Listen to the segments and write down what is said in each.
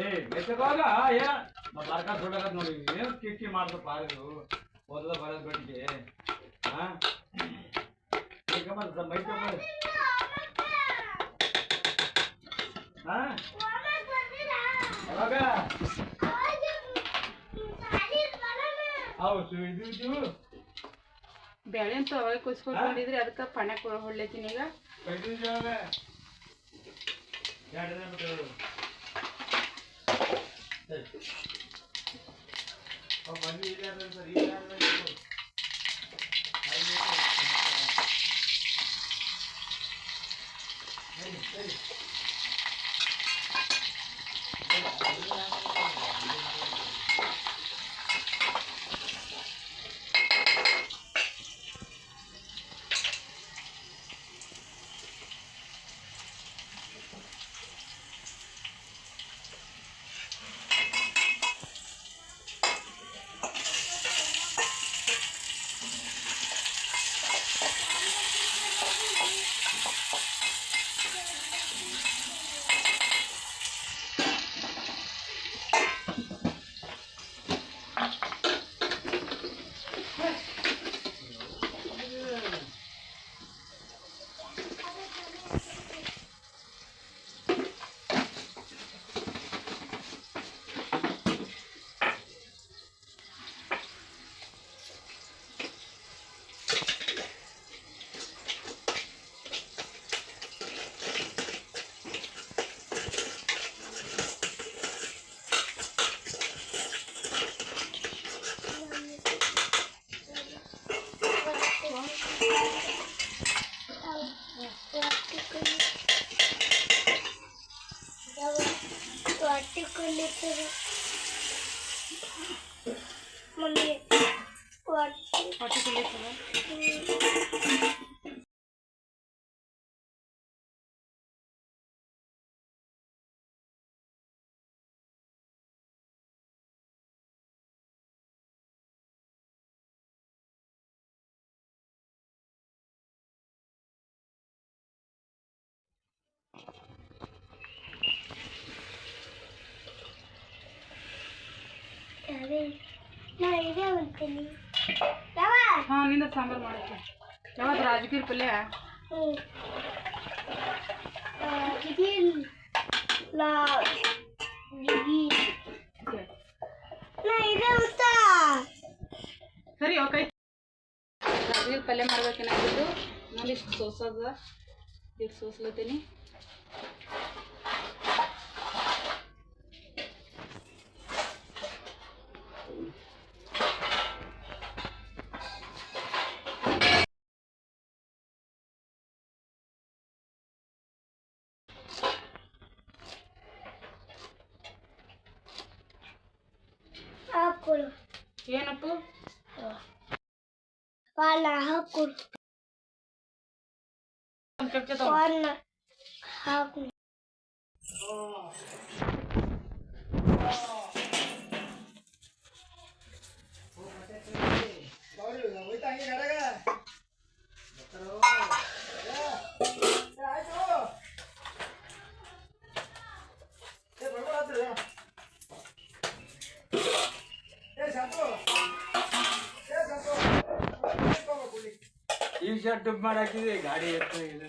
ಏ ಮೆಚ್ಚದಾಗ ಏನ ಮತ್ತೆ ಸರ್ಕಾರ ಸುಡಕತ್ ನೋಡಿ ಏನು ಕಿಕ್ಕಿ ಮಾಡ್ದಪ್ಪ ಇದು ಓದದ ಬರೋದ್ ಬೆಟ್ಟಿಗೆ ಹಾ ಈಗ ಮತ್ತೆ ಮೈ ತಗೊಂಡು ಹಾ ಯಾವಾಗ? ಹೌದು ಇದು ಇದು. ಬ್ಯಾಳೆ ಅಂತ ಅವಾಗ ಕುಸ್ಕೊಂಡಿದ್ರಿ ಅದಕ್ಕೆ ಪಣ್ಯಕ್ಕೆ ಹೊಡ್ಲತ್ತೀನಿ ಈಗ. ಇದು ಯಾವಾಗ ಎರಡು ದಿನ ಬಿಟ್ಟು ಹೇಳು. ಹಾ ನಿಂದ ಸಾಂಬಾರು ಮಾಡಕ್ಕೆ ಯಾವತ್ತು ರಾಜಗಿರಿ ಪಲ್ಯ ಹ್ಮ್ ಜಿಗಿ ಲಾ ಜಿಗಿ ನಾ ಇದೇ ಅಂತ ಸರಿ ಓಕೆ ರಾಜಗಿರಿ ಪಲ್ಯ ಮಾಡ್ಬೇಕೇನಾಗಿದ್ದು ನೋಡಿ ಇಷ್ಟು ಸೋಸದ ಈಗ ಸೋಸ್ಲತ್ತೀನಿ حقه وانا هاكل وانا هاكل Yeah. ವಾಲ ಹಾಕು ಈ ಶರ್ಟ್ ಮಾಡಿ ಹಾಕಿದ್ವಿ ಗಾಡಿ ಎತ್ತು ಇದು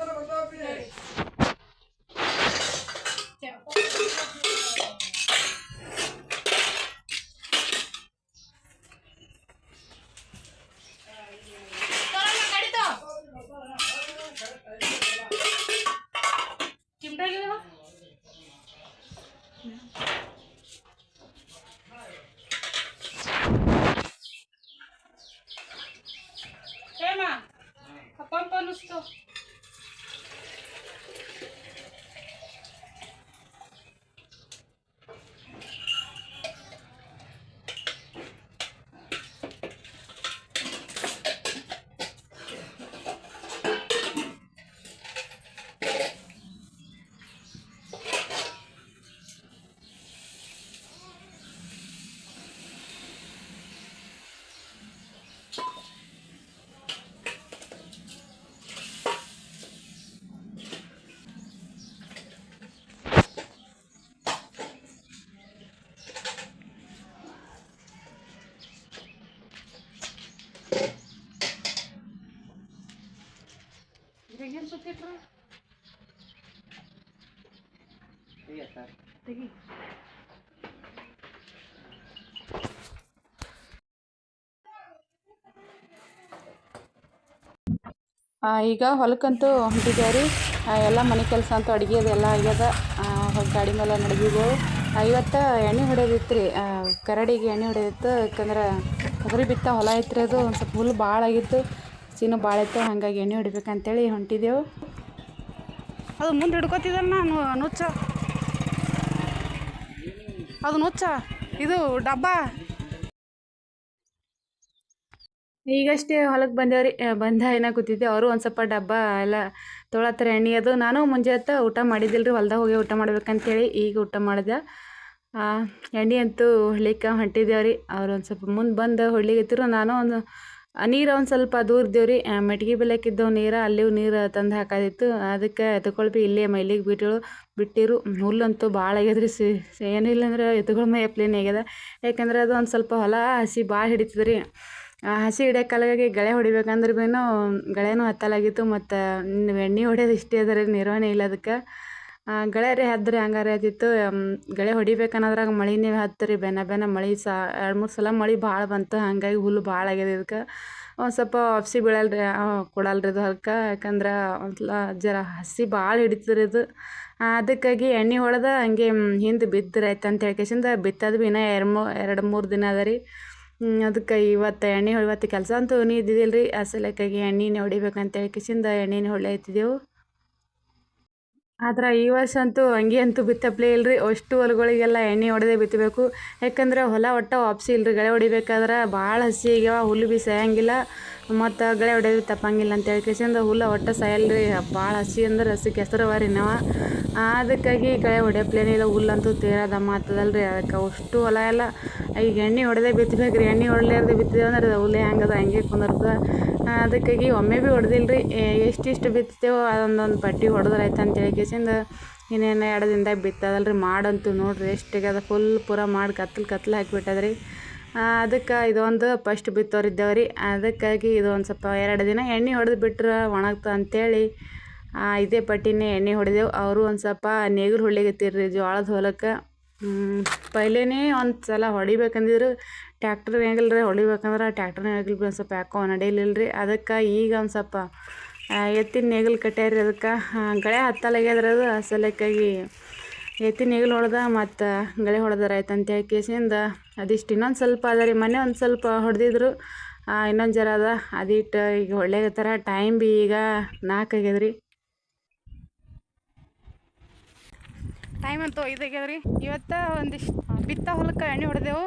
ಚಿಮ್ಟಾಗಿದವ ಇದ್ರಾಗೇನ್ ಸುತ್ತಿಟ್ರು ತೆಗಿ. ಆ, ಈಗ ಹೊಲಕ್ಕಂತೂ ಹೊಂಟಿದ್ದೇವೆ ರೀ ಎಲ್ಲ ಮನೆ ಕೆಲಸ ಅಂತೂ ಅಡುಗೆ ಅದೆಲ್ಲ ಆಗ್ಯದ. ಆ, ಹೊಲ್ ಗಾಡಿ ಮೇಲೆ ನಡೆದಿದ್ದೆವು ಇವತ್ತು ಎಣ್ಣೆ ಹೊಡೆದಿತ್ತು ರೀ ಕರಡಿಗೆ ಎಣ್ಣೆ ಹೊಡೆದಿತ್ತು. ಯಾಕಂದ್ರೆ ತೊಗರಿ ಬಿತ್ತ ಹೊಲ ಐತ್ರಿ ಅದು. ಒಂದು ಸ್ವಲ್ಪ ಹುಲ್ಲು ಭಾಳ ಆಗಿತ್ತು. ಸೀನು ಭಾಳ ಇತ್ತು ಹಾಗಾಗಿ ಎಣ್ಣೆ ಹೊಡಿಬೇಕಂತೇಳಿ ಹೊಂಟಿದ್ದೆವು ಅದು ಮುಂದೆ ಹಿಡ್ಕೊತಿದ್ದಲ್ಲ ನಾನು ನುಚ್ಚ. ಅದು ನುಚ್ಚ ಇದು ಡಬ್ಬ. ಈಗಷ್ಟೇ ಹೊಲಕ್ಕೆ ಬಂದೇವ್ರಿ ಬಂದ ಏನ ಕೂತಿದ್ದೆ ಅವರು ಒಂದು ಸ್ವಲ್ಪ ಡಬ್ಬ ಎಲ್ಲ ತೊಳತ್ತರ ಎಣ್ಣೆ ಅದು. ನಾನು ಮುಂಜೆ ಹೊತ್ತು ಊಟ ಮಾಡಿದ್ದಿಲ್ರಿ ಹೊಲ್ದಾಗ ಹೋಗಿ ಊಟ ಮಾಡ್ಬೇಕಂತೇಳಿ ಈಗ ಊಟ ಮಾಡಿದೆ. ಆ, ಎಣ್ಣೆ ಅಂತೂ ಹೊಳಿಕ ಹೊಂಟಿದ್ದೇವ್ರಿ ಅವ್ರು ಒಂದು ಸ್ವಲ್ಪ ಮುಂದೆ ಬಂದು ಹೊಡ್ಲಿಕತ್ತಿರು ನಾನು ಒಂದು ನೀರು ಒಂದು ಸ್ವಲ್ಪ ದೂರ ಇದ್ದೇವೆ ರೀ ಮೆಟ್ಗೆ ಬೆಲೆಕ್ಕಿದ್ದವು ನೀರು, ಅಲ್ಲಿವು ನೀರು ತಂದು ಹಾಕೋದಿತ್ತು. ಅದಕ್ಕೆ ಎತ್ಕೊಳ್ಬಿ ಇಲ್ಲೇ ಮೈಲಿಗೆ ಬಿಟ್ಟಳು ಬಿಟ್ಟಿರು. ಹುಲ್ಲಂತೂ ಭಾಳ ಆಗ್ಯದ್ರಿ ಸಿ ಏನಿಲ್ಲ ಅಂದ್ರೆ ಎತ್ತುಗಳ ಮೈ ಆಗ್ಯದ. ಯಾಕಂದ್ರೆ ಅದು ಒಂದು ಸ್ವಲ್ಪ ಹೊಲ ಹಸಿ ಭಾಳ ಹಿಡಿತದ್ರಿ. ಹಸಿ ಹಿಡಿಯೋಕ್ಕಾಲಾಗಿ ಗಳೆ ಹೊಡಿಬೇಕಂದ್ರೆ ಭೀನು ಗಳೆನೂ ಹತ್ತಲಾಗಿತ್ತು ಮತ್ತು ಎಣ್ಣೆ ಹೊಡೆಯೋದು ಇಷ್ಟೇ ಅದ ರೀ, ನಿರ್ವಹಣೆ ಇಲ್ಲ ಅದಕ್ಕೆ. ಗಳೆ ರೀ ಹದ್ರಿ ಹಂಗಾರೆ ಆದಿತ್ತು ಗಳೆ ಹೊಡಿಬೇಕನ್ನೋದ್ರಾಗ ಮಳಿನೇ ಹತ್ತು ರೀ ಬೆನ ಬೆನ ಮಳೆ ಸಾ, ಎರಡು ಮೂರು ಸಲ ಮಳೆ ಭಾಳ ಬಂತು, ಹಾಗಾಗಿ ಹುಲ್ಲು ಭಾಳ ಆಗ್ಯದ ಇದಕ್ಕೆ. ಒಂದು ಸ್ವಲ್ಪ ಒಪ್ಸಿ ಬೀಳಲ್ರಿ ರೀ ಕೊಡಲ್ಲ ಇದು ಹೊಲಕ್ಕೆ ಯಾಕಂದ್ರೆ ಒಂದ್ಸಲ ಜರ ಹಸಿ ಭಾಳ ಹಿಡಿತದ್ರಿ ಇದು. ಅದಕ್ಕಾಗಿ ಎಣ್ಣೆ ಹೊಡೆದ ಹಂಗೆ ಹಿಂದೆ ಬಿದ್ದರೆ ಆಯ್ತು ಅಂತ ಹೇಳ್ಕೇಶಿಂದ, ಬಿತ್ತದು ಭೀ ಇನ್ನ ಎರಡು ಮೂ, ಎರಡು ಮೂರು ದಿನ ಅದ ರೀ. ಅದಕ್ಕೆ ಇವತ್ತು ಎಣ್ಣೆ ಹೊಡಿ ಇವತ್ತು ಕೆಲಸ ಅಂತೂ ನೀ ಇದ್ದಿದ್ದಿಲ್ಲ ರೀ ಅಸಲಕ್ಕಾಗಿ ಸಲಕ್ಕಾಗಿ ಎಣ್ಣೆನೇ ಹೊಡಿಬೇಕಂತ ಹೇಳ್ಕೇಶಿಂದ ಎಣ್ಣೆನೇ ಹೊಡ್ಲತ್ತಿದ್ದೆವು ಆದ್ರೆ ಈ ವರ್ಷ ಅಂತೂ ಹಂಗೆ ಅಂತೂ ಬಿತ್ತಪ್ಲೇ ಇಲ್ರಿ. ಅಷ್ಟು ಹೊಲಗಳಿಗೆಲ್ಲ ಎಣ್ಣೆ ಹೊಡೆದೇ ಬಿತ್ತಬೇಕು. ಯಾಕಂದ್ರೆ ಹೊಲ ಒಟ್ಟು ವಾಪಸಿ ಇಲ್ರಿ. ಗಳೆ ಹೊಡಿಬೇಕಾದ್ರೆ ಭಾಳ ಹಸಿ ಆಗ್ಯಾವ. ಹುಲ್ಲು ಬಿ ಸಾಯಂಗಿಲ್ಲ ಮತ್ತು ಗಳೆ ಹೊಡೆದು ತಪ್ಪಂಗಿಲ್ಲ ಅಂತ ಹೇಳ್ಕೇಸಿಂದ ಹುಲ್ಲು ಒಟ್ಟು ಸಾಯಲ್ರಿ ಭಾಳ ಹಸಿ ಅಂದ್ರೆ ಹಸಿ ಕೆಸರವರಿ ನಾವು ಅದಕ್ಕಾಗಿ ಗಳೆ ಹೊಡೆಯಪ್ಲೇನೇ ಇಲ್ಲ. ಹುಲ್ಲಂತೂ ತೀರಾ ದಮ್ಮ ಆಗ್ತದಲ್ರಿ ಅದಕ್ಕೆ ಅಷ್ಟು ಹೊಲ ಎಲ್ಲ ಈಗ ಎಣ್ಣೆ ಹೊಡೆದೇ ಬಿತ್ತಬೇಕು ರೀ. ಎಣ್ಣೆ ಹೊಡ್ಲಾರ್ದೆ ಬಿತ್ತಿದೇವೆ ಅಂದ್ರೆ ಅದು ಹುಲ್ಲು ಹೆಂಗದ, ಹಂಗೆ ಕುಂದಿರ್ತದೆ. ಅದಕ್ಕಾಗಿ ಒಮ್ಮೆ ಭೀ ಹೊಡೆದಿಲ್ಲ ರೀ ಎಷ್ಟಿಷ್ಟು ಬಿತ್ತೇವೋ ಅದೊಂದೊಂದು ಪಟ್ಟಿ ಹೊಡೆದ್ರೆ ಆಯ್ತು ಅಂತ ಹೇಳ್ಕೇಸಿಂದ ಇನ್ನೇನು ಎರಡು ದಿನದಾಗ ಬಿತ್ತದಲ್ಲ ರೀ ಮಾಡಂತೂ ನೋಡ್ರಿ. ಎಷ್ಟಿಗದ ಫುಲ್ ಪೂರ ಮಾಡಿ ಕತ್ಲು ಕತ್ಲು ಹಾಕಿಬಿಟ್ಟದ್ರಿ. ಅದಕ್ಕೆ ಇದೊಂದು ಫಸ್ಟ್ ಬಿತ್ತೋರಿದ್ದೇವೆ ರೀ. ಅದಕ್ಕಾಗಿ ಇದು ಒಂದು ಸ್ವಲ್ಪ ಎರಡು ದಿನ ಎಣ್ಣೆ ಹೊಡೆದು ಬಿಟ್ರೆ ಒಣಗ್ತ ಅಂಥೇಳಿ ಇದೇ ಪಟ್ಟಿನೇ ಎಣ್ಣೆ ಹೊಡೆದೆವು. ಅವರು ಒಂದು ಸ್ವಲ್ಪ ನೇಗಿಲು ತೀರ್ರಿ ಜೋಳದ ಹೊಲಕ್ಕೆ. ಪೈಲೇನೇ ಒಂದು ಸಲ ಹೊಡಿಬೇಕಂದಿದ್ರು ಟ್ಯಾಕ್ಟ್ರ್ ಹೇಗಿಲ್ಲ ರೀ, ಹೊಡಿಬೇಕಂದ್ರೆ ಟ್ಯಾಕ್ಟ್ರ್ ಬಿ ಒಂದು ಸ್ವಲ್ಪ ಯಾಕೋ ನಡೆಯಲಿಲ್ಲ ರೀ ಅದಕ್ಕೆ ಈಗ ಒಂದು ಸ್ವಲ್ಪ ಎತ್ತಿನ ನೇಗಿಲು ಕಟ್ಯಾರ ಅದಕ್ಕೆ. ಗಳೆ ಹತ್ತಲಾಗ್ಯದ್ರಿ ಅದು ಸಲಕ್ಕಾಗಿ ಎತ್ತಿನ ನೇಗಿಲು ಹೊಡೆದ ಮತ್ತು ಗಳೆ ಹೊಡೆದಾರ ಆಯ್ತು ಅಂತ ಹೇಳಿ ಕೇಸಿಂದ ಅದಿಷ್ಟು ಇನ್ನೊಂದು ಸ್ವಲ್ಪ ಅದ ರೀ. ಮೊನ್ನೆ ಒಂದು ಸ್ವಲ್ಪ ಹೊಡೆದಿದ್ರು ಇನ್ನೊಂದು ಜರ ಅದ, ಅದಿಟ್ಟು ಈಗ ಹೊಳ್ಯಾಗತ್ತಾರ ಟೈಮ್ ಭೀ ಈಗ ನಾಲ್ಕು ಆಗ್ಯದ ಟೈಮ್ ಅಂತೂ ರೀ ಇವತ್ತು ಒಂದಿಷ್ಟು ಬಿತ್ತ ಹೊಲಕ್ಕೆ ಎಣ್ಣೆ ಹೊಡೆದೆವು.